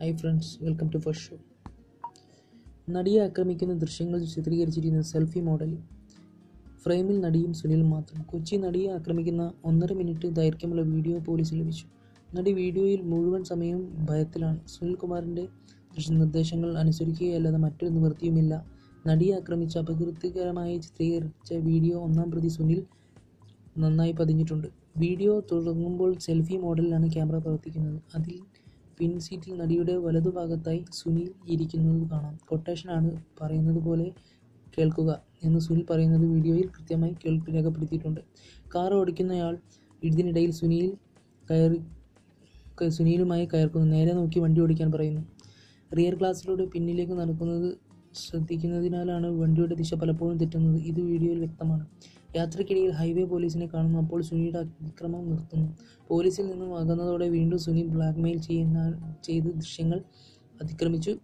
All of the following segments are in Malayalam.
Hi friends welcome to first show നടിയെ ആക്രമിക്കുന്ന ദൃശ്യങ്ങൾ ചിത്രീകരിച്ചിരിക്കുന്ന സെൽഫി മോഡൽ ഫ്രെയിമിൽ നടിയും സുനിലും മാത്രം. കൊച്ചി നടിയെ ആക്രമിക്കുന്ന ഒന്നര മിനിറ്റ് ദൈർഘ്യമുള്ള വീഡിയോ പോലീസിൽ ലഭിച്ചു. നടി വീഡിയോയിൽ മുഴുവൻ സമയവും ഭയത്തിലാണ്. സുനിൽ കുമാറിന്റെ നിർദ്ദേശങ്ങൾ അനുസരിക്കുകയല്ലാതെ മറ്റൊരു നിവൃത്തിയുമില്ല. നടിയെ ആക്രമിച്ച് അപകീർത്തികരമായി ചിത്രീകരിച്ച വീഡിയോ ഒന്നാം പ്രതി സുനിൽ നന്നായി പതിഞ്ഞിട്ടുണ്ട്. വീഡിയോ തുടങ്ങുമ്പോൾ സെൽഫി മോഡലിലാണ് ക്യാമറ പ്രവർത്തിക്കുന്നത്. അതിൽ പിൻ സീറ്റിൽ നടിയുടെ വലതുഭാഗത്തായി സുനിൽ ഇരിക്കുന്നത് കാണാം. കൊട്ടേഷനാണ് പറയുന്നത് പോലെ കേൾക്കുക എന്ന് സുനിൽ പറയുന്നത് വീഡിയോയിൽ കൃത്യമായി കേൾപ്പ് രേഖപ്പെടുത്തിയിട്ടുണ്ട്. കാർ ഓടിക്കുന്നയാൾ ഇതിനിടയിൽ സുനിൽ കയറി സുനിലുമായി കയർക്കുന്നു നേരെ നോക്കി വണ്ടി ഓടിക്കാൻ പറയുന്നു. റിയർ ഗ്ലാസ്സിലൂടെ പിന്നിലേക്ക് നടക്കുന്നത് ശ്രദ്ധിക്കുന്നതിനാലാണ് വണ്ടിയുടെ ദിശ പലപ്പോഴും തെറ്റുന്നത്. ഇത് വീഡിയോയിൽ വ്യക്തമാണ്. യാത്രക്കിടയിൽ ഹൈവേ പോലീസിനെ കാണുന്നു. അപ്പോൾ സുനിയുടെ അതിക്രമം നിർത്തുന്നു. പോലീസിൽ നിന്നും അകന്നതോടെ വീണ്ടും സുനി ബ്ലാക്ക്മെയിൽ ചെയ്യുന്ന ചെയ്ത ദൃശ്യങ്ങൾ അതിക്രമിച്ചു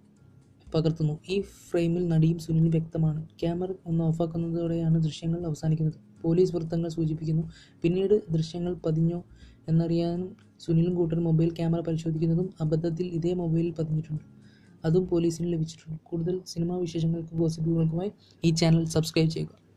പകർത്തുന്നു. ഈ ഫ്രെയിമിൽ നടിയും സുനിലും വ്യക്തമാണ്. ക്യാമറ ഒന്ന് ഓഫാക്കുന്നതോടെയാണ് ദൃശ്യങ്ങൾ അവസാനിക്കുന്നത്. പോലീസ് വൃത്തങ്ങൾ സൂചിപ്പിക്കുന്നു. പിന്നീട് ദൃശ്യങ്ങൾ പതിഞ്ഞോ എന്നറിയാനും സുനിലും കൂട്ടരും മൊബൈൽ ക്യാമറ പരിശോധിക്കുന്നതും അബദ്ധത്തിൽ ഇതേ മൊബൈലിൽ പതിഞ്ഞിട്ടുണ്ട്. അതും പോലീസിന് ലഭിച്ചിട്ടുണ്ട്. കൂടുതൽ സിനിമാ വിശേഷങ്ങൾക്കും ഗോസിപ്പുകൾക്കുമായി ഈ ചാനൽ സബ്സ്ക്രൈബ് ചെയ്യുക.